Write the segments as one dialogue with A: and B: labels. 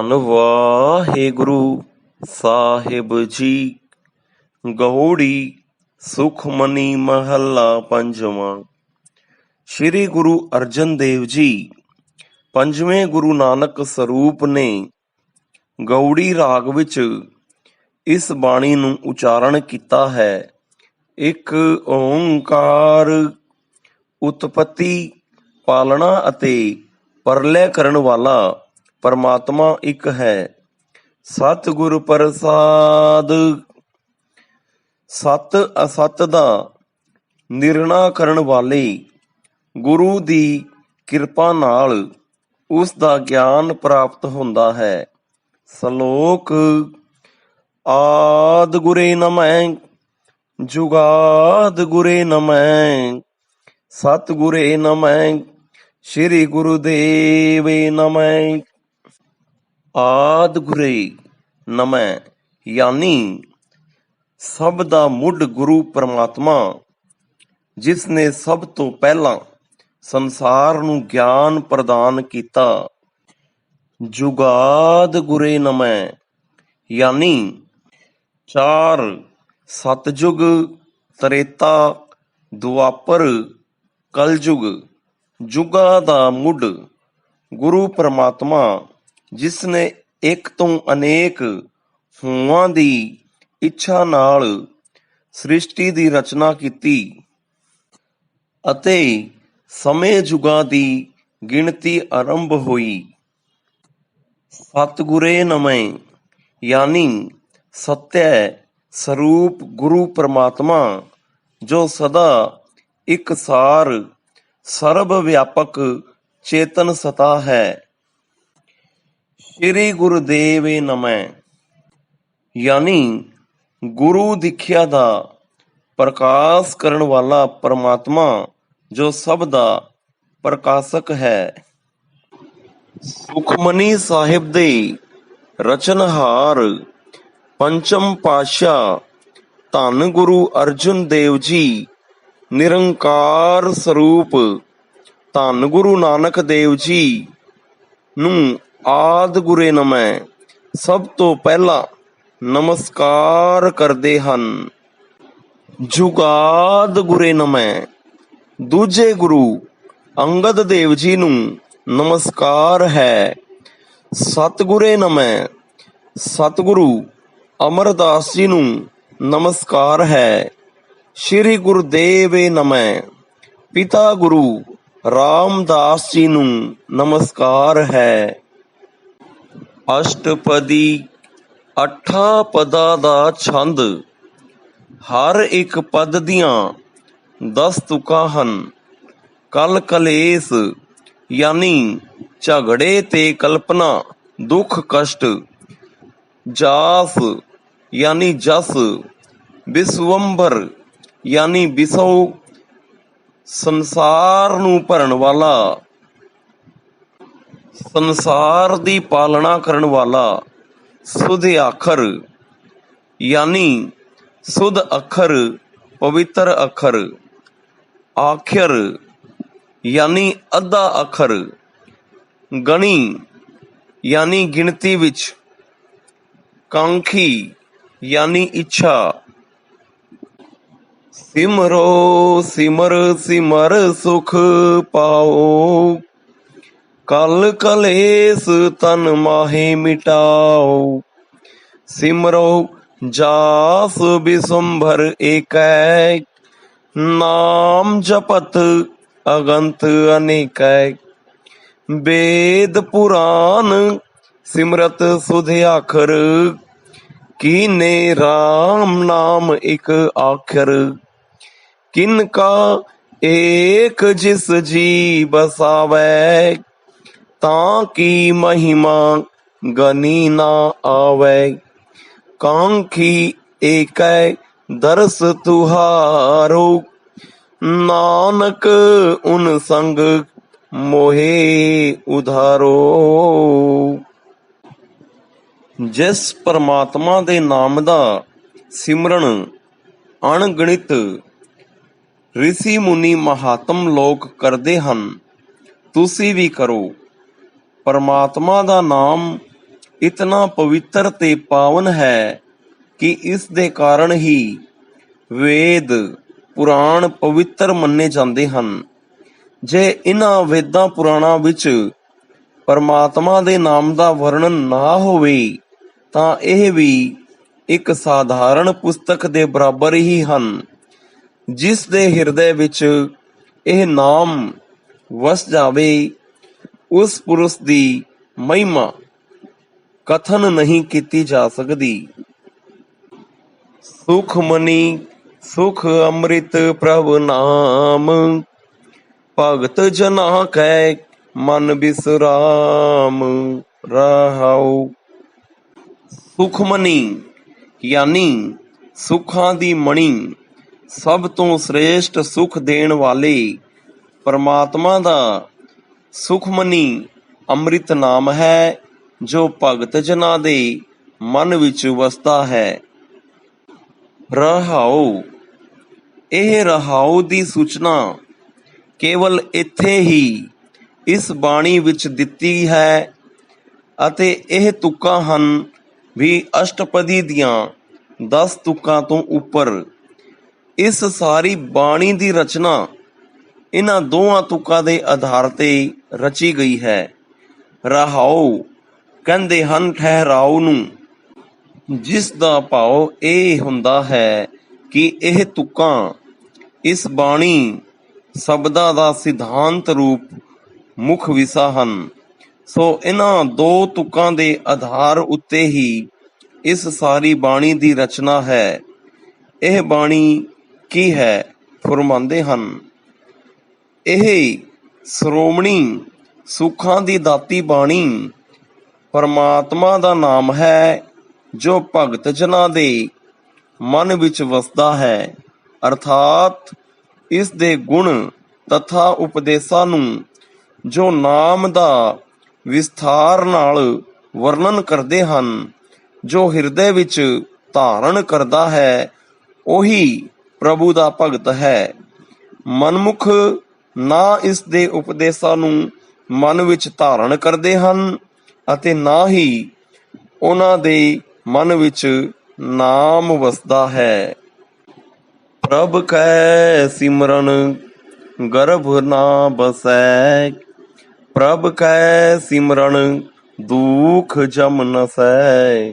A: ਧੰਨ ਵਾਹਿਗੁਰੂ ਸਾਹਿਬ ਜੀ। ਗਉੜੀ ਸੁਖਮਨੀ ਮਹੱਲਾ ਪੰਜਵਾਂ। ਸ੍ਰੀ ਗੁਰੂ ਅਰਜਨ ਦੇਵ ਜੀ ਪੰਜਵੇਂ ਗੁਰੂ ਨਾਨਕ ਸਰੂਪ ਨੇ ਗਉੜੀ ਰਾਗ ਵਿੱਚ ਇਸ ਬਾਣੀ ਨੂੰ ਉਚਾਰਨ ਕੀਤਾ ਹੈ। ਇੱਕ ਓੰਕਾਰ ਉਤਪਤੀ ਪਾਲਣਾ ਅਤੇ ਪਰਲੈ ਕਰਨ ਵਾਲਾ ਪਰਮਾਤਮਾ ਇੱਕ ਹੈ। ਸਤਿਗੁਰ ਪ੍ਰਸਾਦ। ਸਤ ਅਸਤ ਦਾ ਨਿਰਣਾ ਕਰਨ ਵਾਲੇ ਗੁਰੂ ਦੀ ਕਿਰਪਾ ਨਾਲ ਉਸ ਦਾ ਗਿਆਨ ਪ੍ਰਾਪਤ ਹੁੰਦਾ ਹੈ। ਸ਼ਲੋਕ, ਆਦ ਗੁਰੇ ਨਮੈ, ਜੁਗਾਦ ਗੁਰੇ ਨਮੈ ਸਤ ਗੁਰੇ ਨਮੈ, ਸ੍ਰੀ ਗੁਰੂਦੇਵੇ ਨਮੈ। ਆਦ ਗੁਰੇ ਨਮੈ ਯਾਨੀ, ਸਭ ਦਾ ਮੁੱਢ ਗੁਰੂ ਪਰਮਾਤਮਾ, ਜਿਸ ਨੇ ਸਭ ਤੋਂ ਪਹਿਲਾਂ ਸੰਸਾਰ ਨੂੰ ਗਿਆਨ ਪ੍ਰਦਾਨ ਕੀਤਾ। ਜੁਗਾਦ ਗੁਰੇ ਨਮੈ ਯਾਨੀ, ਚਾਰ ਸਤਜੁਗ ਤ੍ਰੇਤਾ, ਦੁਆਪਰ ਕਲਯੁਗ, ਜੁਗਾਂ ਦਾ ਮੁੱਢ ਗੁਰੂ ਪਰਮਾਤਮਾ। ਜਿਸ ਨੇ ਇੱਕ ਤੋਂ ਅਨੇਕ ਹੋਵਾਂ ਦੀ ਇੱਛਾ ਨਾਲ ਸ੍ਰਿਸ਼ਟੀ ਦੀ ਰਚਨਾ ਕੀਤੀ ਅਤੇ ਸਮੇਂ ਜੁਗਾਂ ਦੀ ਗਿਣਤੀ ਆਰੰਭ ਹੋਈ। ਸਤਿਗੁਰੇ ਨਮੈ, ਯਾਨੀ ਸਤਿਅ ਸਰੂਪ ਗੁਰੂ ਪਰਮਾਤਮਾ, ਜੋ ਸਦਾ ਇਕਸਾਰ ਸਰਬ ਵਿਆਪਕ ਚੇਤਨ ਸਤਾ ਹੈ। ਸ੍ਰੀ ਗੁਰਦੇਵੇ ਨਮੈ। ਯਾਨੀ ਗੁਰੂ ਦਿਖਿਆ ਦਾ ਪ੍ਰਕਾਸ਼ ਕਰਨ ਵਾਲਾ ਪਰਮਾਤਮਾ ਜੋ ਸਭ ਦਾ ਪ੍ਰਕਾਸ਼ਕ ਹੈ। ਸੁਖਮਨੀ ਸਾਹਿਬ ਦੇ ਰਚਨਹਾਰ ਪੰਚਮ ਪਾਤਸ਼ਾਹ ਧੰਨ ਗੁਰੂ ਅਰਜਨ ਦੇਵ ਜੀ ਨਿਰੰਕਾਰ ਸਰੂਪ ਧੰਨ ਗੁਰੂ ਨਾਨਕ ਦੇਵ ਜੀ ਨੂੰ ਆਦਿ ਗੁਰੇ ਨਮੈ, ਸਭ ਤੋਂ ਪਹਿਲਾਂ ਨਮਸਕਾਰ ਕਰਦੇ ਹਨ। ਜੁਗਾਦ ਗੁਰੇ ਨਮੈ, ਦੂਜੇ ਗੁਰੂ ਅੰਗਦ ਦੇਵ ਜੀ ਨੂੰ ਨਮਸਕਾਰ ਹੈ। ਸਤਿਗੁਰੇ ਨਮੈ, ਸਤਿਗੁਰੂ ਅਮਰਦਾਸ ਜੀ ਨੂੰ ਨਮਸਕਾਰ ਹੈ। ਸ੍ਰੀ ਗੁਰਦੇਵੇ ਨਮੈ, ਪਿਤਾ ਗੁਰੂ ਰਾਮਦਾਸ ਜੀ ਨੂੰ ਨਮਸਕਾਰ ਹੈ। ਅਸ਼ਟਪਦੀ ਅੱਠਾਂ ਪਦਾਂ ਦਾ ਛੰਦ, ਹਰ ਇੱਕ ਪਦ ਦੀਆਂ ਦਸ ਤੁਕਾਂ ਹਨ। ਕਲ ਕਲੇਸ਼, ਯਾਨੀ ਝਗੜੇ ਤੇ ਕਲਪਨਾ, ਦੁੱਖ ਕਸ਼ਟ, ਜਾਸ, ਯਾਨੀ ਜਸ ਵਿਸਵੰਬਰ ਯਾਨੀ ਵਿਸਉ ਸੰਸਾਰ ਨੂੰ ਭਰਨ ਵਾਲਾ ਸੰਸਾਰ ਦੀ ਪਾਲਣਾ ਕਰਨ ਵਾਲਾ ਸੁਧ ਅੱਖਰ, ਯਾਨੀ ਸੁਧ ਅੱਖਰ, ਪਵਿੱਤਰ ਅੱਖਰ ਆਖਰ ਯਾਨੀ ਅੱਧਾ ਅੱਖਰ, ਗਣੀ, ਯਾਨੀ ਗਿਣਤੀ ਵਿੱਚ, ਕਾਂਖੀ, ਯਾਨੀ ਇੱਛਾ। ਸਿਮਰੋ ਸਿਮਰ ਸਿਮਰ ਸੁਖ ਪਾਓ। ਕਲ ਕਲੇਸ ਤਨ ਮਾਹੇ ਮਿਟਾਓ। ਸਿਮਰੋ ਜਾਸ ਬਿਸੰਭਰ ਏਕੈ। ਨਾਮ ਜਪਤ ਅਗੰਤ ਅਨੇਕੈ। ਵੇਦ ਪੁਰਾਨ ਸਿਮਰਤ ਸੁਧ ਆਖਰ। ਕੀਨੇ RAM ਨਾਮ ਇਕ ਆਖਰ। ਕਿਨ ਕਾ ਏਕ ਜਿਸ ਜੀ ਬਸਾਵੈ। ਤਾਂ ਕੀ ਮਹਿਮਾ ਗਨੀ ਨਾ ਆਵੈ? ਕਾਂਖੀ ਏਕੈ ਦਰਸ ਤੁਹਾਰੋ। ਨਾਨਕ ਉਨ ਸੰਗ ਮੋਹੇ ਉਧਾਰੋ। ਜਿਸ ਪਰਮਾਤਮਾ ਦੇ ਨਾਮ ਦਾ ਸਿਮਰਨ ਅਣਗਣਿਤ ਰਿਸ਼ੀ ਮੁਨੀ ਮਹਾਤਮ ਲੋਕ ਕਰਦੇ ਹਨ, ਤੁਸੀਂ ਵੀ ਕਰੋ। ਪਰਮਾਤਮਾ ਦਾ ਨਾਮ ਇਤਨਾ ਪਵਿੱਤਰ ਤੇ ਪਾਵਨ ਹੈ ਕਿ ਇਸ ਦੇ ਕਾਰਨ ਹੀ ਵੇਦ, ਪੁਰਾਣ ਪਵਿੱਤਰ ਮੰਨੇ ਜਾਂਦੇ ਹਨ। ਜੇ ਇਹਨਾਂ ਵੇਦਾਂ ਪੁਰਾਣਾਂ ਵਿੱਚ ਪਰਮਾਤਮਾ ਦੇ ਨਾਮ ਦਾ ਵਰਣਨ ਨਾ ਹੋਵੇ, ਤਾਂ ਇਹ ਵੀ ਇੱਕ ਸਾਧਾਰਨ ਪੁਸਤਕ ਦੇ ਬਰਾਬਰ ਹੀ ਹਨ, ਜਿਸ ਦੇ ਹਿਰਦੇ ਵਿੱਚ ਇਹ ਨਾਮ ਵਸ ਜਾਵੇ ਉਸ ਪੁਰਸ਼ ਦੀ ਮਹਿਮਾ ਕਥਨ ਨਹੀਂ ਕੀਤੀ ਜਾ ਸਕਦੀ। ਸੁਖ ਮਨੀ, ਸੁਖ ਅੰਮ੍ਰਿਤ ਪ੍ਰਭ ਨਾਮ, ਭਗਤ ਜਨਾ ਕੈ ਮਨ ਬਿਸਰਾਮ, ਰਹਾਉ। ਸੁਖਮਨੀ ਯਾਨੀ ਸੁਖਾਂ ਦੀ ਮਣੀ ਸਭ ਤੋਂ ਸ੍ਰੇਸ਼ਟ ਸੁਖ ਦੇਣ ਵਾਲੇ ਪਰਮਾਤਮਾ ਦਾ ਸੁਖਮਨੀ ਅੰਮ੍ਰਿਤ ਨਾਮ ਹੈ, ਜੋ ਭਗਤ ਜਨਾਂ ਦੇ ਮਨ ਵਿੱਚ ਵਸਦਾ ਹੈ। ਰਹਾਉ। ਇਹ ਰਹਾਉ ਦੀ ਸੂਚਨਾ ਕੇਵਲ ਇੱਥੇ ਹੀ ਇਸ ਬਾਣੀ ਵਿੱਚ ਦਿੱਤੀ ਹੈ ਅਤੇ ਇਹ ਤੁਕਾਂ ਹਨ ਵੀ ਅਸ਼ਟਪਦੀ ਦੀਆਂ 10 ਤੁਕਾਂ ਤੋਂ ਉੱਪਰ। ਇਸ ਸਾਰੀ ਬਾਣੀ ਦੀ ਰਚਨਾ ਇਹਨਾਂ ਦੋਹਾਂ ਤੁਕਾਂ ਦੇ ਆਧਾਰ ਤੇ ਰਚੀ ਗਈ ਹੈ। ਰਹਾਉ ਕਹਿੰਦੇ ਹਨ ਠਹਿਰਾਉ ਨੂੰ। ਜਿਸ ਦਾ ਭਾਵ ਇਹ ਹੁੰਦਾ ਹੈ ਕਿ ਇਹ ਤੁਕਾਂ, ਇਸ ਬਾਣੀ ਸ਼ਬਦਾਂ ਦਾ ਸਿਧਾਂਤ ਰੂਪ ਮੁੱਖ ਵਿਸ਼ਾ ਹਨ। ਸੋ ਇਹਨਾਂ ਦੋ ਤੁਕਾਂ ਦੇ ਆਧਾਰ ਉੱਤੇ ਹੀ ਇਸ ਸਾਰੀ ਬਾਣੀ ਦੀ ਰਚਨਾ ਹੈ। ਇਹ ਬਾਣੀ ਕੀ ਹੈ? ਫਰਮਾਉਂਦੇ ਹਨ, ਇਹ ਸ਼੍ਰੋਮਣੀ ਸੁੱਖਾਂ ਦੀ ਦਾਤੀ ਬਾਣੀ, ਪਰਮਾਤਮਾ ਦਾ ਨਾਮ ਹੈ, ਜੋ ਭਗਤ ਜਨਾਂ ਦੇ ਮਨ ਵਿੱਚ ਵਸਦਾ ਹੈ। ਅਰਥਾਤ ਇਸ ਦੇ ਗੁਣ ਤਥਾ ਉਪਦੇਸ਼ਾਂ ਨੂੰ ਜੋ ਨਾਮ ਦਾ ਵਿਸਥਾਰ ਨਾਲ ਵਰਣਨ ਕਰਦੇ ਹਨ, ਜੋ ਹਿਰਦੇ ਵਿੱਚ ਧਾਰਨ ਕਰਦਾ ਹੈ, ਉਹੀ ਪ੍ਰਭੂ ਦਾ ਭਗਤ ਹੈ। ਮਨਮੁਖ ਨਾ ਇਸ ਦੇ ਉਪਦੇਸ਼ਾਂ ਨੂੰ ਮਨ ਵਿੱਚ ਧਾਰਨ ਕਰਦੇ ਹਨ ਅਤੇ ਨਾ ਹੀ ਉਹਨਾਂ ਦੇ ਮਨ ਵਿੱਚ ਨਾਮ ਵਸਦਾ ਹੈ। ਪ੍ਰਭ ਕੈ ਸਿਮਰਨ, ਗਰਭ ਨਾ ਬਸੈ। ਪ੍ਰਭ ਕੈ ਸਿਮਰਨ, ਦੁਖ ਜਮ ਨਸੈ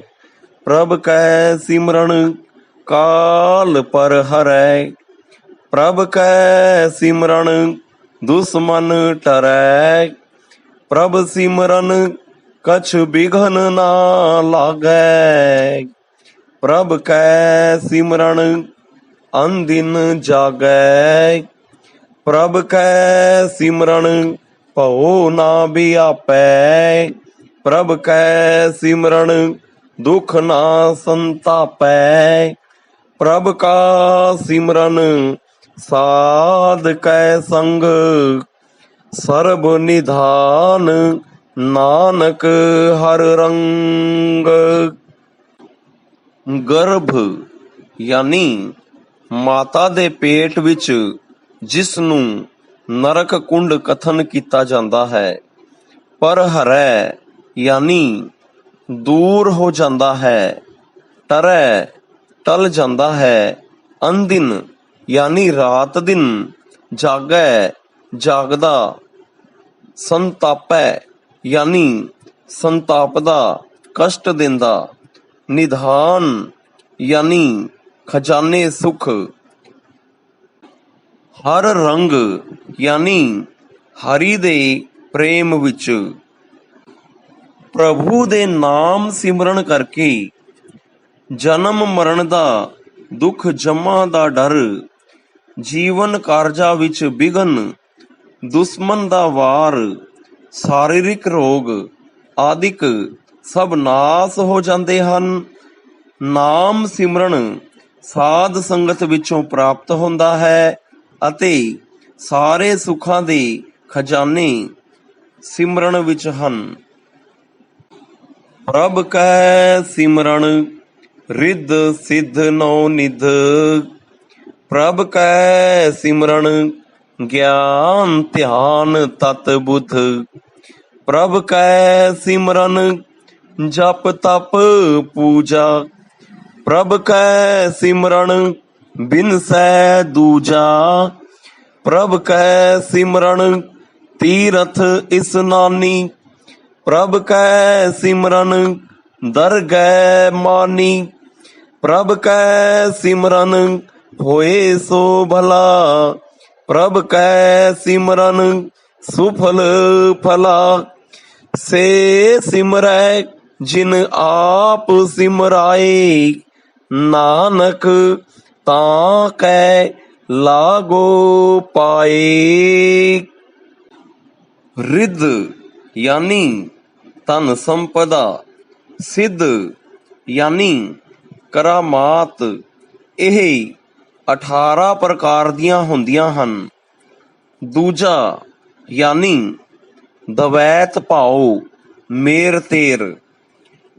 A: ਪ੍ਰਭ ਕੈ ਸਿਮਰਨ, ਕਾਲ ਪਰ ਹਰੈ। ਪ੍ਰਭ ਕੈ ਸਿਮਰਨ ਦੁਸ਼ਮਨ ਟਰੈ ਪ੍ਰਭ ਸਿਮਰਨ ਕਛ ਬਿਘਨ ਨਾ ਲਾਗੈ। ਪ੍ਰਭ ਕੈ ਸਿਮਰਨ ਅੰਦਿਨ ਜਾਗੈ। ਪ੍ਰਭ ਕੈ ਸਿਮਰਨ ਭਉ ਨਾ ਬਿਆਪੈ ਪ੍ਰਭ ਕੈ ਸਿਮਰਨ ਦੁਖ ਨਾ ਸੰਤਾਪੈ। ਪ੍ਰਭ ਕਾ ਸਿਮਰਨ ਸਾਧ ਕੈ ਸੰਗ, ਸਰਬ ਨਿਧਾਨ ਨਾਨਕ ਹਰ ਰੰਗ। ਗਰਭ ਯਾਨੀ ਮਾਤਾ ਦੇ ਪੇਟ ਵਿੱਚ ਜਿਸ ਨੂੰ ਨਰਕ ਕੁੰਡ ਕਥਨ ਕੀਤਾ ਜਾਂਦਾ ਹੈ, ਪਰ ਹਰੈ ਯਾਨੀ ਦੂਰ ਹੋ ਜਾਂਦਾ ਹੈ ਟਰੈ ਟਲ ਜਾਂਦਾ ਹੈ ਅੰਦਿਨ ਯਾਨੀ ਰਾਤ ਦਿਨ ਜਾਗੈ, ਜਾਗਦਾ, ਸੰਤਾਪੈ, ਯਾਨੀ ਸੰਤਾਪਦਾ, ਕਸ਼ਟ ਦਿੰਦਾ, ਨਿਧਾਨ, ਯਾਨੀ ਖਜ਼ਾਨੇ ਸੁਖ। ਹਰ ਰੰਗ, ਯਾਨੀ ਹਰੀ ਦੇ ਪ੍ਰੇਮ ਵਿੱਚ ਪ੍ਰਭੂ ਦੇ ਨਾਮ ਸਿਮਰਨ ਕਰਕੇ ਜਨਮ ਮਰਨ ਦਾ, ਦੁੱਖ ਜਮਾ ਦਾ ਡਰ ਜੀਵਨ ਕਾਰਜਾਂ ਵਿੱਚ ਵਿਗਨ ਦੁਸ਼ਮਨ ਦਾ ਵਾਰ, ਸਰੀਰਿਕ ਰੋਗ ਆਦਿਕ ਸਭ ਨਾਸ ਹੋ ਜਾਂਦੇ ਹਨ। ਨਾਮ ਸਿਮਰਨ ਸਾਧ ਸੰਗਤ ਵਿੱਚੋਂ ਪ੍ਰਾਪਤ ਹੁੰਦਾ ਹੈ ਅਤੇ ਸਾਰੇ ਸੁੱਖਾਂ ਦੇ ਖਜ਼ਾਨੇ ਸਿਮਰਨ ਵਿੱਚ ਹਨ। ਪ੍ਰਭ ਕੈ ਸਿਮਰਨ, ਰਿੱਧ ਸਿੱਧ ਨੌ ਨਿਧ। ਪ੍ਰਭ ਕੈ ਸਿਮਰਨ ਗਿਆਨ ਧਿਆਨ ਤਤ ਬੁੱਧ। ਪ੍ਰਭ ਕੈ ਸਿਮਰਨ ਜਪ ਤਪ ਪੂਜਾ। ਪ੍ਰਭ ਕੈ ਸਿਮਰਨ ਬਿਨ ਸੈ ਦੂਜਾ। ਪ੍ਰਭ ਕੈ ਸਿਮਰਨ ਤੀਰਥ ਇਸਨਾਨੀ ਪ੍ਰਭ ਕੈ ਸਿਮਰਨ ਦਰਗਹਿ ਮਾਨੀ। ਪ੍ਰਭ ਕੈ ਸਿਮਰਨ ਹੋਏ ਸੋ ਭਲਾ, ਪ੍ਰਭ ਕੈ ਸਿਮਰਨ ਸੁਫਲ ਫਲਾ। ਸੇ ਸਿਮਰੈ ਜਿਨ ਆਪ ਸਿਮਰਾਏ, ਨਾਨਕ ਤਾਂ ਕੈ ਲਾਗੋ ਪਾਏ। ਰਿੱਧ ਯਾਨੀ ਧਨ ਸੰਪਦਾ, ਸਿੱਧ ਯਾਨੀ ਕਰਾਮਾਤ, ਇਹ 18 ਪ੍ਰਕਾਰ ਦੀਆਂ ਹੁੰਦੀਆਂ ਹਨ। ਦੂਜਾ, ਯਾਨੀ ਦਵੈਤ ਭਾਉ, ਮੇਰ ਤੇਰ।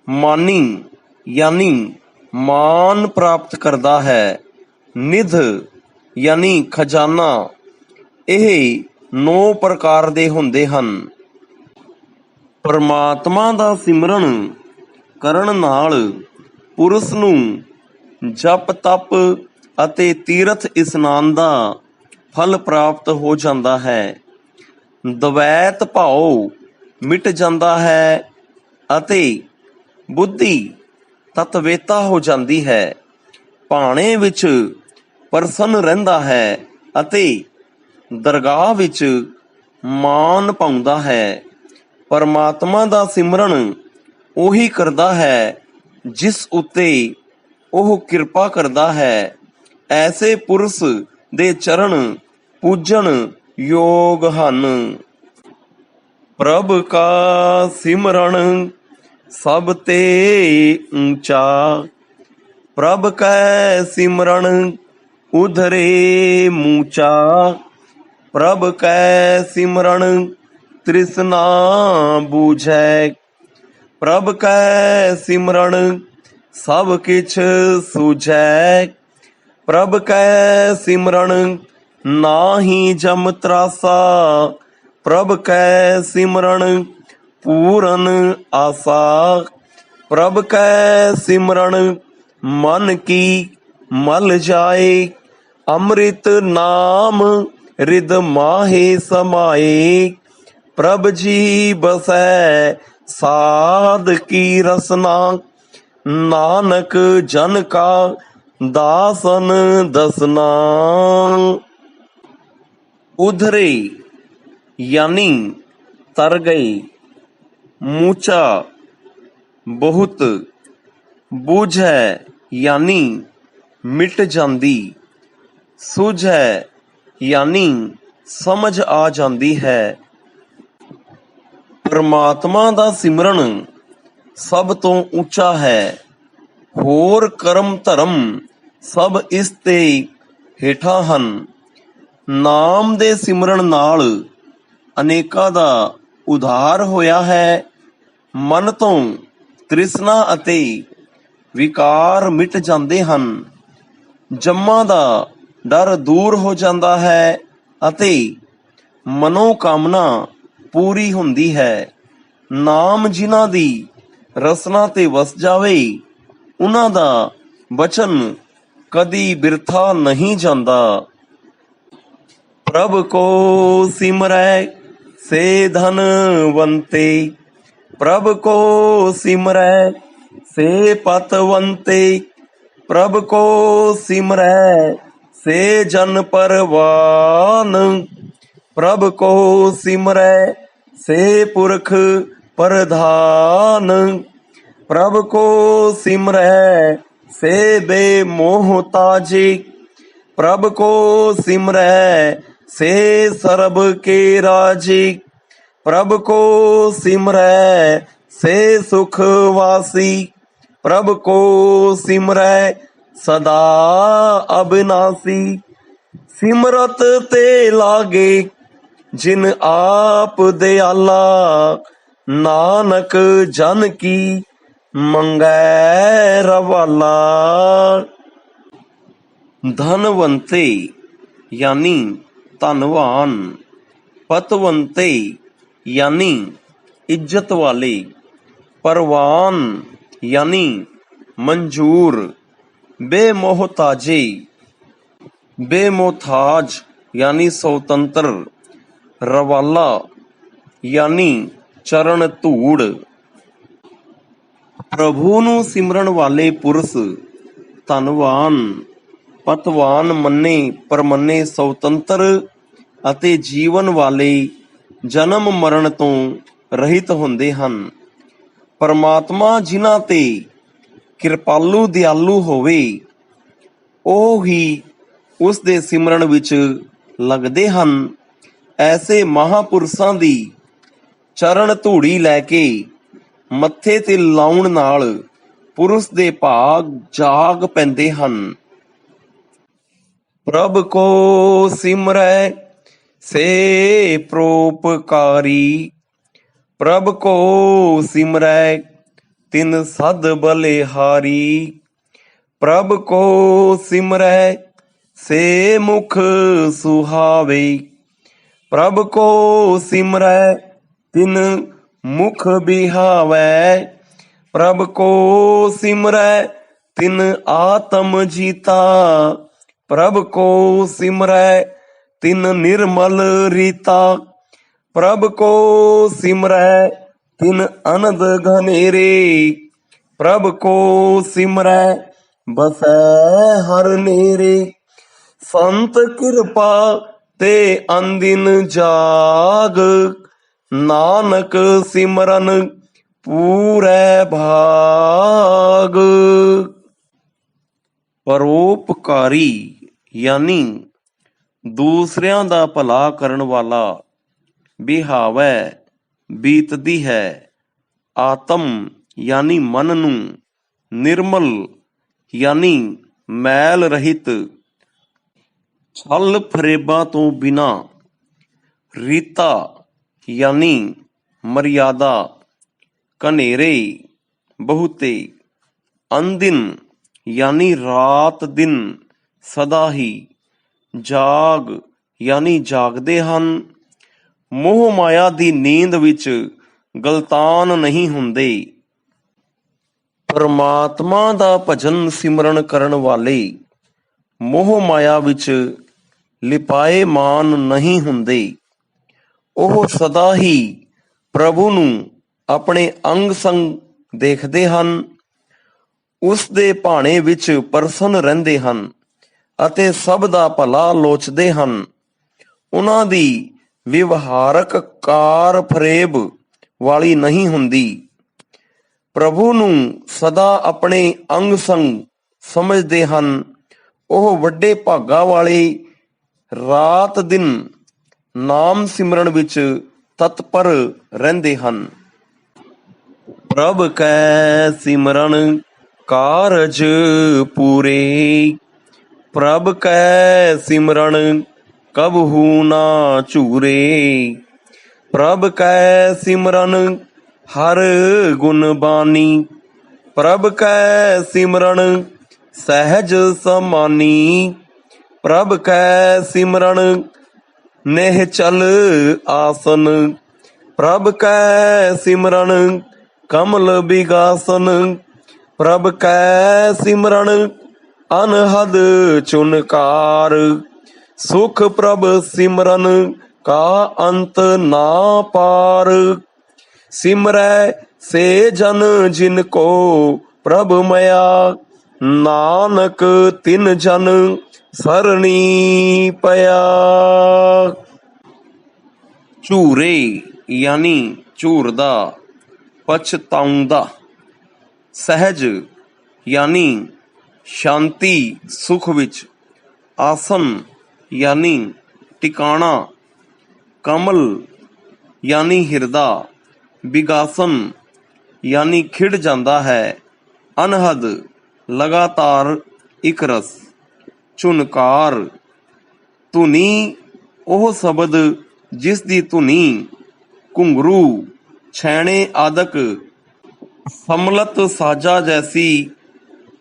A: ਮਾਨੀ, ਯਾਨੀ ਮਾਨ ਪ੍ਰਾਪਤ ਕਰਦਾ ਹੈ। ਨਿਧ, ਯਾਨੀ ਖਜ਼ਾਨਾ, ਇਹ ਨੌ ਪ੍ਰਕਾਰ ਦੇ ਹੁੰਦੇ ਹਨ। ਪਰਮਾਤਮਾ ਦਾ ਸਿਮਰਨ ਕਰਨ ਨਾਲ ਪੁਰਸ਼ ਨੂੰ ਜਪ ਤਪ ਅਤੇ ਤੀਰਥ ਇਸਨਾਨ ਦਾ ਫਲ ਪ੍ਰਾਪਤ ਹੋ ਜਾਂਦਾ ਹੈ। ਦਵੈਤ ਭਾਉ ਮਿਟ ਜਾਂਦਾ ਹੈ ਅਤੇ ਬੁੱਧੀ ਤਤਵੇਤਾ ਹੋ ਜਾਂਦੀ ਹੈ। ਭਾਣੇ ਵਿੱਚ ਪ੍ਰਸੰਨ ਰਹਿੰਦਾ ਹੈ ਅਤੇ ਦਰਗਾਹ ਵਿੱਚ ਮਾਨ ਪਾਉਂਦਾ ਹੈ। ਪਰਮਾਤਮਾ ਦਾ ਸਿਮਰਨ ਉਹੀ ਕਰਦਾ ਹੈ, ਜਿਸ ਉੱਤੇ ਉਹ ਕਿਰਪਾ ਕਰਦਾ ਹੈ। ਐਸੇ ਪੁਰਸ਼ ਦੇ ਚਰਨ ਪੂਜਣ ਯੋਗ ਹਨ। ਪ੍ਰਭ ਕਾ ਸਿਮਰਨ ਸਭ ਤੇ ਉੱਚਾ। ਪ੍ਰਭ ਕੈ ਸਿਮਰਨ ਉਧਰੇ ਮੂਚਾ। ਪ੍ਰਭ ਕੈ ਸਿਮਰਨ ਤ੍ਰਿਸ਼ਨਾ ਬੂਝੈ। ਪ੍ਰਭ ਕੈ ਸਿਮਰਨ ਸਭ ਕਿਛ ਸੂਝੈ। ਪ੍ਰਭ ਕੈ ਸਿਮਰਨ, ਨਾਹੀ ਜਮ ਤਰਾਸਾ। ਪ੍ਰਭ ਕੈ ਸਿਮਰਨ, ਪੂਰਨ ਆਸਾ। ਪ੍ਰਭ ਕੈ ਸਿਮਰਨ, ਮਨ ਕੀ ਮਲ ਜਾਏ। ਅੰਮ੍ਰਿਤ ਨਾਮ ਰਿਦ ਮਾਹੇ ਸਮਾਏ। ਪ੍ਰਭ ਜੀ ਬਸੈ ਸਾਧ ਕੀ ਰਸਨਾ। ਨਾਨਕ ਜਨ ਕਾ ਦਾਸਨ ਦਸਨਾ। ਉਧਰੇ ਯਾਨੀ ਤਰ ਗਈ। ਮੂਚਾ ਬਹੁਤ ਬੁਝ ਹੈ ਯਾਨੀ ਮਿਟ ਜਾਂਦੀ। ਸੁਝ ਹੈ ਯਾਨੀ ਸਮਝ ਆ ਜਾਂਦੀ ਹੈ। ਪਰਮਾਤਮਾ ਦਾ ਸਿਮਰਨ ਸਭ ਤੋਂ ਉੱਚਾ ਹੈ। ਹੋਰ ਕਰਮ ਧਰਮ ਸਭ ਇਸ ਤੇ ਹੇਠਾਂ ਹਨ। ਨਾਮ ਦੇ ਸਿਮਰਨ ਨਾਲ ਅਨੇਕਾਂ ਦਾ ਉਧਾਰ ਹੋਇਆ ਹੈ। ਮਨ ਤੋਂ ਤ੍ਰਿਸ਼ਨਾ ਅਤੇ ਵਿਕਾਰ ਮਿਟ ਜਾਂਦੇ ਹਨ। ਜੰਮਾਂ ਦਾ ਡਰ ਦੂਰ ਹੋ ਜਾਂਦਾ ਹੈ ਅਤੇ ਮਨੋ ਕਾਮਨਾ ਪੂਰੀ ਹੁੰਦੀ ਹੈ। ਨਾਮ ਜਿਨ੍ਹਾਂ ਦੀ ਰਸਨਾ ਤੇ ਵਸ ਜਾਵੇ, ਉਹਨਾਂ ਦਾ ਬਚਨ ਕਦੀ ਬਿਰਥਾ ਨਹੀਂ ਜਾਂਦਾ। ਪ੍ਰਭ ਕੋ ਸਿਮਰੈ ਸੇ ਧਨਵੰਤੇ ਪ੍ਰਭ ਕੋ ਸਿਮਰੈ ਸੇ ਪਤਵੰਤੇ ਪ੍ਰਭ ਕੋ ਸਿਮਰੈ ਸੇ ਜਨ ਪਰਵਾਨ। ਪ੍ਰਭ ਕੋ ਸਿਮਰੈ ਸੇ ਪੁਰਖ ਪ੍ਰਧਾਨ। ਪ੍ਰਭ ਕੋ ਸਿਮਰੈ ਸੇ ਬੇ ਬੇਮੋਹਤਾਜੀ ਪ੍ਰਭ ਕੋ ਸਿਮਰੈ, ਸੇ ਸਰਬ ਕੇ ਰਾਜੀ। ਪ੍ਰਭ ਕੋ ਸਿਮਰੈ, ਸੇ ਸੁਖ ਵਾਸੀ। ਪ੍ਰਭ ਕੋ ਸਿਮਰੈ, ਸਦਾ ਅਬਿਨਾਸੀ। ਸਿਮਰਤ ਤੇ ਲਾਗੇ, ਜਿਨ ਆਪ ਦਿਆਲਾ, ਨਾਨਕ ਜਨ ਕੀ। ਮੰਗੈ ਰਵਾਲਾ। ਧਨਵੰਤੇ, ਯਾਨੀ ਧਨਵਾਨ। ਪਤਵੰਤੇ, ਯਾਨੀ ਇੱਜ਼ਤ ਵਾਲੇ। ਪਰਵਾਨ, ਯਾਨੀ ਮਨਜੂਰ ਬੇਮੋਹਤਾਜੇ, ਬੇਮੋਹਤਾਜ, ਯਾਨੀ ਸੁਤੰਤਰ। ਰਵਾਲਾ, ਯਾਨੀ ਚਰਨ ਧੂੜ ਪ੍ਰਭੂ ਨੂੰ ਸਿਮਰਨ ਵਾਲੇ ਪੁਰਸ਼ ਧਨਵਾਨ, ਪਤਵਾਨ ਮੰਨੇ, ਪਰਮੰਨੇ ਸੁਤੰਤਰ ਅਤੇ ਜੀਵਨ ਵਾਲੇ ਜਨਮ ਮਰਨ ਤੋਂ ਰਹਿਤ ਹੁੰਦੇ ਹਨ। ਪਰਮਾਤਮਾ ਜਿਨ੍ਹਾਂ ਤੇ ਕਿਰਪਾਲੂ ਦਿਆਲੂ ਹੋਵੇ, ਉਹ ਹੀ ਉਸ ਦੇ ਸਿਮਰਨ ਵਿੱਚ ਲੱਗਦੇ ਹਨ। ਐਸੇ ਮਹਾਪੁਰਸ਼ਾਂ ਦੀ ਚਰਨ ਧੂੜੀ ਲੈ ਕੇ ਮੱਥੇ ਤੇ ਲਾਉਣ ਨਾਲ ਪੁਰਸ਼ ਦੇ ਭਾਗ ਜਾਗ ਪੈਂਦੇ ਹਨ। ਪ੍ਰਭ ਕੋ ਸਿਮਰੈ, ਸੇ ਪ੍ਰੋਪਕਾਰੀ। ਪ੍ਰਭ ਕੋ ਸਿਮਰੈ, ਤਿਨ ਸਦ ਬਲਿਹਾਰੀ। ਪ੍ਰਭ ਕੋ ਸਿਮਰੈ, ਸੇ ਮੁਖ ਸੁਹਾਵੇ। ਪ੍ਰਭ ਕੋ ਸਿਮਰੈ, ਤਿਨ ਮੁਖ ਬਿਹਾਵੈ, ਪ੍ਰਭ ਕੋ ਸਿਮਰੈ, ਤਿਨ ਆਤਮ ਜੀਤਾ। ਪ੍ਰਭ ਕੋ ਸਿਮਰੈ, ਤਿਨ ਨਿਰਮਲ ਰੀਤਾ। ਪ੍ਰਭ ਕੋ ਸਿਮਰੈ, ਤਿਨ ਅਨੰਦ ਘਨੇਰੇ। ਪ੍ਰਭ ਕੋ ਸਿਮਰੈ, ਬਸੈ ਹਰ ਨੇਰੇ। ਸੰਤ ਕਿਰਪਾ ਤੇ ਅੰਦਿਨ ਜਾਗ ਨਾਨਕ ਸਿਮਰਨ ਪੂਰੈ ਭਾਗ। ਪਰੋਪਕਾਰੀ ਯਾਨੀ ਦੂਸਰਿਆਂ ਦਾ ਭਲਾ ਕਰਨ ਵਾਲਾ ਬਿਹਾਵੈ, ਬੀਤਦੀ ਹੈ। ਆਤਮ ਯਾਨੀ ਮਨ ਨੂੰ ਨਿਰਮਲ ਯਾਨੀ ਮੈਲ ਰਹਿਤ। ਛਲ ਫਰੇਬਾਂ ਤੋਂ ਬਿਨਾ ਰੀਤਾ ਯਾਨੀ ਮਰਿਆਦਾ ਕਨੇਰੇ ਬਹੁਤੇ ਅੰਦਿਨ ਯਾਨੀ ਰਾਤ ਦਿਨ ਸਦਾ ਹੀ ਜਾਗ, ਯਾਨੀ ਜਾਗਦੇ ਹਨ। ਮੋਹ ਮਾਇਆ ਦੀ ਨੀਂਦ ਵਿੱਚ ਗਲਤਾਨ ਨਹੀਂ ਹੁੰਦੇ। ਪਰਮਾਤਮਾ ਦਾ ਭਜਨ ਸਿਮਰਨ ਕਰਨ ਵਾਲੇ ਮੋਹ ਮਾਇਆ ਵਿੱਚ ਲਿਪਾਏ ਮਾਨ ਨਹੀਂ ਹੁੰਦੇ। ਉਹ ਸਦਾ ਹੀ ਪ੍ਰਭੂ ਨੂੰ ਆਪਣੇ ਅੰਗ ਸੰਗ ਦੇਖਦੇ ਹਨ, ਉਸ ਦੇ ਭਾਣੇ ਵਿੱਚ ਪ੍ਰਸੰਨ ਰਹਿੰਦੇ ਹਨ ਅਤੇ ਸਭ ਦਾ ਭਲਾ ਲੋਚਦੇ ਹਨ। ਉਹਨਾਂ ਦੀ ਵਿਵਹਾਰਕ ਕਾਰ ਫਰੇਬ ਵਾਲੀ ਨਹੀਂ ਹੁੰਦੀ। ਪ੍ਰਭੂ ਨੂੰ ਸਦਾ ਆਪਣੇ ਅੰਗ ਸੰਗ ਸਮਝਦੇ ਹਨ। ਉਹ ਵੱਡੇ ਭਾਗਾ ਵਾਲੇ ਰਾਤ ਦਿਨ ਨਾਮ ਸਿਮਰਨ ਵਿੱਚ ਤਤਪਰ ਰਹਿੰਦੇ ਹਨ। ਪ੍ਰਭ ਕੈ ਸਿਮਰਨ ਕਾਰਜ ਪੂਰੇ। ਪ੍ਰਭ ਕੈ ਸਿਮਰਨ ਕਬਹੂ ਨਾ ਝੂਰੇ। ਪ੍ਰਭ ਕੈ ਸਿਮਰਨ ਹਰ ਗੁਣ ਬਾਨੀ ਪ੍ਰਭ ਕੈ ਸਿਮਰਨ ਸਹਿਜ ਸਮਾਨੀ। ਪ੍ਰਭ ਕੈ ਸਿਮਰਨ ਨਹਿ ਚਲ ਆਸਨ, ਪ੍ਰਭ ਕੈ ਸਿਮਰਨ, ਕਮਲ ਬਿਗਾਸਨ, ਪ੍ਰਭ ਕੈ ਸਿਮਰਨ, ਅਨਹਦ ਚੁਨਕਾਰ। ਸੁਖ ਪ੍ਰਭ ਸਿਮਰਨ, ਕਾ ਅੰਤ ਨਾ ਪਾਰ। ਸਿਮਰੈ ਸੇ ਜਨ ਜਿਨ ਕੋ ਪ੍ਰਭ ਮਇਆ, ਨਾਨਕ ਤਿਨ ਜਨ। ਸਰਣੀ ਪਿਆ। ਝੂਰੇ ਯਾਨੀ ਝੂਰਦਾ ਪਛਤਾਉਂਦਾ। ਸਹਿਜ ਯਾਨੀ ਸ਼ਾਂਤੀ ਸੁਖ ਵਿੱਚ ਆਸਨ ਯਾਨੀ ਟਿਕਾਣਾ। ਕਮਲ ਯਾਨੀ ਹਿਰਦਾ ਵਿਗਾਸਨ ਯਾਨੀ ਖਿੜ ਜਾਂਦਾ ਹੈ। ਅਨਹਦ ਲਗਾਤਾਰ ਇੱਕ ਰਸ। ਝੁਨਕਾਰ ਧੁਨੀ, ਉਹ ਸ਼ਬਦ ਜਿਸ ਦੀ ਧੁਨੀ ਘੁੰਗਰੂ, ਛੈਣੇ ਆਦਿਕ ਸਮਲਤ ਸਾਜਾ ਜੈਸੀ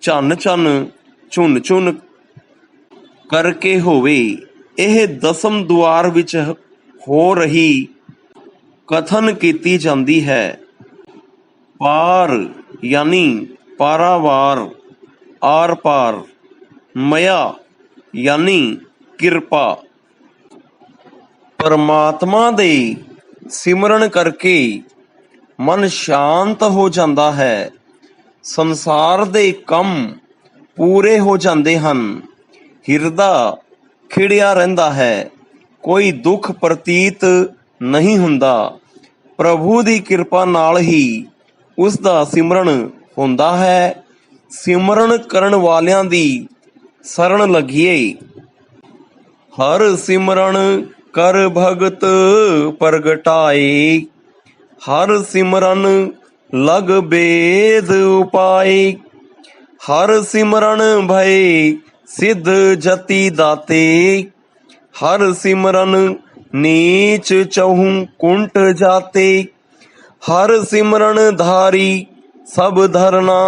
A: ਚੰਨ ਚੰਨ ਝੁਨ ਝੁਨ ਕਰਕੇ ਹੋਵੇ। ਇਹ ਦਸਮ ਦੁਆਰ ਵਿੱਚ ਹੋ ਰਹੀ ਕਥਨ ਕੀਤੀ ਜਾਂਦੀ ਹੈ। ਪਾਰ ਯਾਨੀ ਪਾਰਾਵਾਰ, ਆਰ ਪਾਰ, ਮਇਆ ਯਾਨੀ ਕਿਰਪਾ। ਪਰਮਾਤਮਾ ਦੇ ਸਿਮਰਨ ਕਰਕੇ ਮਨ ਸ਼ਾਂਤ ਹੋ ਜਾਂਦਾ ਹੈ। ਸੰਸਾਰ ਦੇ ਕੰਮ ਪੂਰੇ ਹੋ ਜਾਂਦੇ ਹਨ। ਹਿਰਦਾ ਖਿੜਿਆ ਰਹਿੰਦਾ ਹੈ। ਕੋਈ ਦੁੱਖ ਪ੍ਰਤੀਤ ਨਹੀਂ ਹੁੰਦਾ। ਪ੍ਰਭੂ ਦੀ ਕਿਰਪਾ ਨਾਲ ਹੀ ਉਸ ਦਾ ਸਿਮਰਨ ਹੁੰਦਾ ਹੈ। ਸਿਮਰਨ ਕਰਨ ਵਾਲਿਆਂ ਦੀ ਸ਼ਰਨ ਲੱਗੀਏ ਹਰ ਸਿਮਰਨ ਕਰ ਭਗਤ ਪ੍ਰਗਟਾਏ। ਹਰ ਸਿਮਰਨ ਲਗ ਬੇਦ ਉਪਾਏ। ਹਰ ਸਿਮਰਨ ਭਏ ਸਿੱਧ ਜਤੀ ਦਾਤੇ। ਹਰ ਸਿਮਰਨ ਨੀਚ ਚਹੂ ਕੁੰਟ ਜਾਤੇ। ਹਰ ਸਿਮਰਨ ਧਾਰੀ ਸਭ ਧਰਨਾ।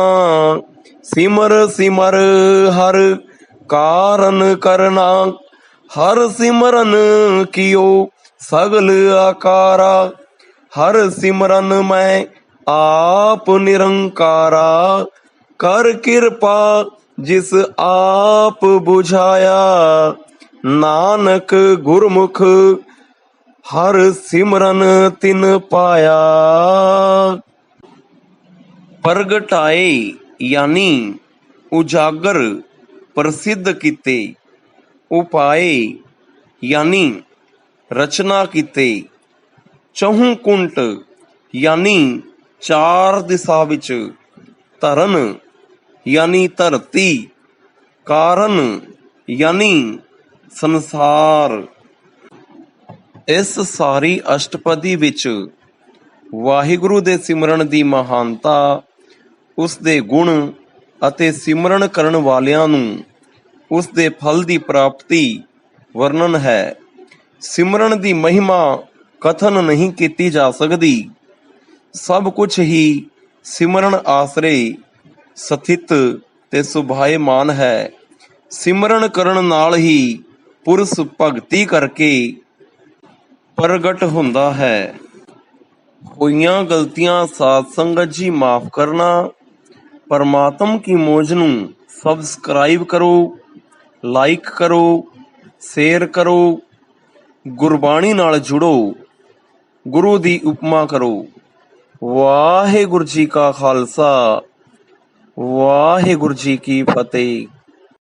A: ਸਿਮਰ ਸਿਮਰ ਹਰ ਕਾਰਨ ਕਰਨਾ, ਹਰ ਸਿਮਰਨ ਕੀਓ ਸਗਲ ਆਕਾਰਾ। ਹਰ ਸਿਮਰਨ ਮੈਂ ਆਪ ਨਿਰੰਕਾਰਾ। ਕਰ ਕਿਰਪਾ ਜਿਸ ਆਪ 부ਝਾਇਆ ਨਾਨਕ ਗੁਰਮੁਖ, ਹਰ ਸਿਮਰਨ ਤਿਨ ਪਾਇਆ। ਪ੍ਰਗਟਾਏ, ਯਾਨੀ ਉਜਾਗਰ ਪ੍ਰਸਿੱਧ ਕੀਤੇ, ਉਪਾਏ, ਯਾਨੀ ਰਚਨਾ ਕੀਤੇ। ਚਹੂ ਕੁੰਟ, ਯਾਨੀ ਚਾਰ ਦਿਸ਼ਾ ਵਿੱਚ ਧਰਨ, ਯਾਨੀ ਧਰਤੀ। ਕਾਰਨ, ਯਾਨੀ ਸੰਸਾਰ। ਇਸ ਸਾਰੀ ਅਸ਼ਟਪਦੀ ਵਿੱਚ ਵਾਹਿਗੁਰੂ ਦੇ ਸਿਮਰਨ ਦੀ ਮਹਾਨਤਾ, ਉਸ ਦੇ ਗੁਣ ਅਤੇ ਸਿਮਰਨ ਕਰਨ ਵਾਲਿਆਂ ਨੂੰ ਉਸ ਦੇ ਫਲ ਦੀ ਪ੍ਰਾਪਤੀ ਵਰਣਨ ਹੈ। ਸਿਮਰਨ ਦੀ ਮਹਿਮਾ ਕਥਨ ਨਹੀਂ ਕੀਤੀ ਜਾ ਸਕਦੀ। ਸਭ ਕੁਝ ਹੀ ਸਿਮਰਨ ਆਸਰੇ ਸਥਿਤ ਤੇ ਸੁਭਾਏਮਾਨ ਹੈ। ਸਿਮਰਨ ਕਰਨ ਨਾਲ ਹੀ ਪੁਰਸ਼ ਭਗਤੀ ਕਰਕੇ ਪ੍ਰਗਟ ਹੁੰਦਾ ਹੈ। ਹੋਈਆਂ ਗਲਤੀਆਂ ਸਾਧ ਸੰਗਤ ਜੀ ਮਾਫ ਕਰਨਾ ਪਰਮਾਤਮ ਕੀ ਮੋਜ ਨੂੰ ਸਬਸਕ੍ਰਾਈਬ ਕਰੋ ਲਾਈਕ ਕਰੋ ਸ਼ੇਅਰ ਕਰੋ, ਗੁਰਬਾਣੀ ਨਾਲ ਜੁੜੋ, ਗੁਰੂ ਦੀ ਉਪਮਾ ਕਰੋ। ਵਾਹਿਗੁਰੂ ਜੀ ਕਾ ਖਾਲਸਾ, ਵਾਹਿਗੁਰੂ ਜੀ ਕੀ ਫਤਿਹ।